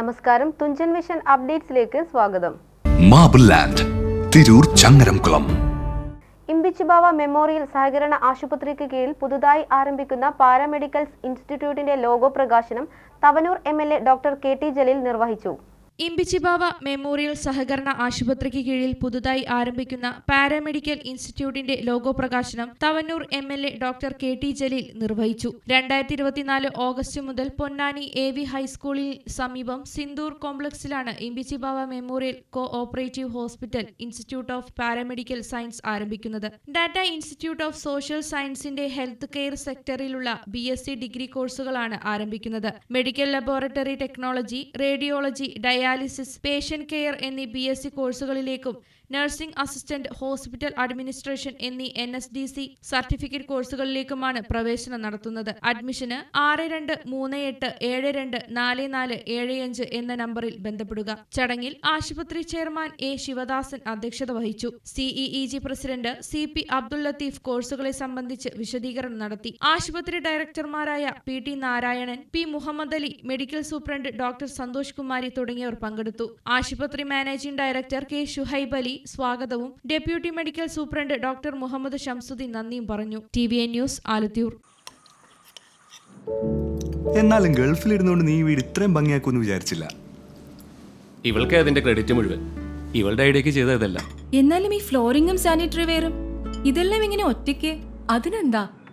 നമസ്കാരം. തുഞ്ചൻ വിഷൻ അപ്ഡേറ്റ്സിലേക്ക് സ്വാഗതം. Marble land Tirur Changaramkulam Imbichibava memorial സഹകരണ ആശുപത്രിക്ക് കീഴിൽ പുതുതായി ആരംഭിക്കുന്ന പാരാമെഡിക്കൽസ് ഇൻസ്റ്റിറ്റ്യൂട്ടിന്റെ ലോഗോ പ്രകാശനം Thavanur M L A doctor K T Jaleel നിർവഹിച്ചു. ഇമ്പിച്ചിബാവ മെമ്മോറിയൽ സഹകരണ ആശുപത്രിക്ക് കീഴിൽ പുതുതായി ആരംഭിക്കുന്ന പാരാമെഡിക്കൽ ഇൻസ്റ്റിറ്റ്യൂട്ടിന്റെ ലോഗോ പ്രകാശനം Thavanur M L A doctor K T Jaleel നിർവഹിച്ചു. രണ്ടായിരത്തി ഇരുപത്തിനാല് ഓഗസ്റ്റ് മുതൽ പൊന്നാനി എ വി ഹൈസ്കൂളിൽ സമീപം Sindoor കോംപ്ലക്സിലാണ് Imbichibava memorial cooperative hospital institute of paramedical science ആരംഭിക്കുന്നത്. ഡാറ്റ ഇൻസ്റ്റിറ്റ്യൂട്ട് ഓഫ് സോഷ്യൽ സയൻസിന്റെ ഹെൽത്ത് കെയർ സെക്ടറിലുള്ള ബി എസ് സി ഡിഗ്രി കോഴ്സുകളാണ് ആരംഭിക്കുന്നത്. Medical laboratory technology radiology dialysis patient care എന്നീ ബി എസ് സി കോഴ്സുകളിലേക്കും നഴ്സിംഗ് അസിസ്റ്റന്റ് ഹോസ്പിറ്റൽ അഡ്മിനിസ്ട്രേഷൻ എന്നീ N S D C certificate കോഴ്സുകളിലേക്കുമാണ് പ്രവേശനം നടത്തുന്നത്. അഡ്മിഷന് ആറ് രണ്ട് മൂന്ന് എട്ട് ഏഴ് രണ്ട് നാല് നാല് ഏഴ് അഞ്ച് എന്ന നമ്പറിൽ ബന്ധപ്പെടുക. ചടങ്ങിൽ ആശുപത്രി ചെയർമാൻ എ ശിവദാസൻ അധ്യക്ഷത വഹിച്ചു. CEE G president C P Abdul Latheef കോഴ്സുകളെ സംബന്ധിച്ച് വിശദീകരണം നടത്തി. ആശുപത്രി ഡയറക്ടർമാരായ P T Narayanan P Muhammad Ali medical superintendent doctor Santhosh Kumari തുടങ്ങിയവർ പങ്കെടുത്തു. ആശുപത്രി managing director K Shuhaib Ali സ്വാഗതവും deputy medical superintendent doctor Muhammad Shamsuddin നന്ദിയും പറഞ്ഞു. T V N news Alathiyur എന്നാലും ഗൾഫിലിരുന്നുകൊണ്ട് നീ വീട് ഇത്രയും ഭംഗിയാക്കുമെന്ന് വിചാരിച്ചില്ല. ഇവൾക്ക് അതിന്റെ ക്രെഡിറ്റ് മുഴുവൻ. ഇവളുടെ ഐഡിയക്ക് ചെയ്ത ഇതല്ല. എന്നാലും ഈ ഫ്ലോറിംഗും സാനിറ്ററി വെയറും ഇതെല്ലാം ഇങ്ങനെ ഒറ്റയ്ക്ക്? അതിനെന്താ?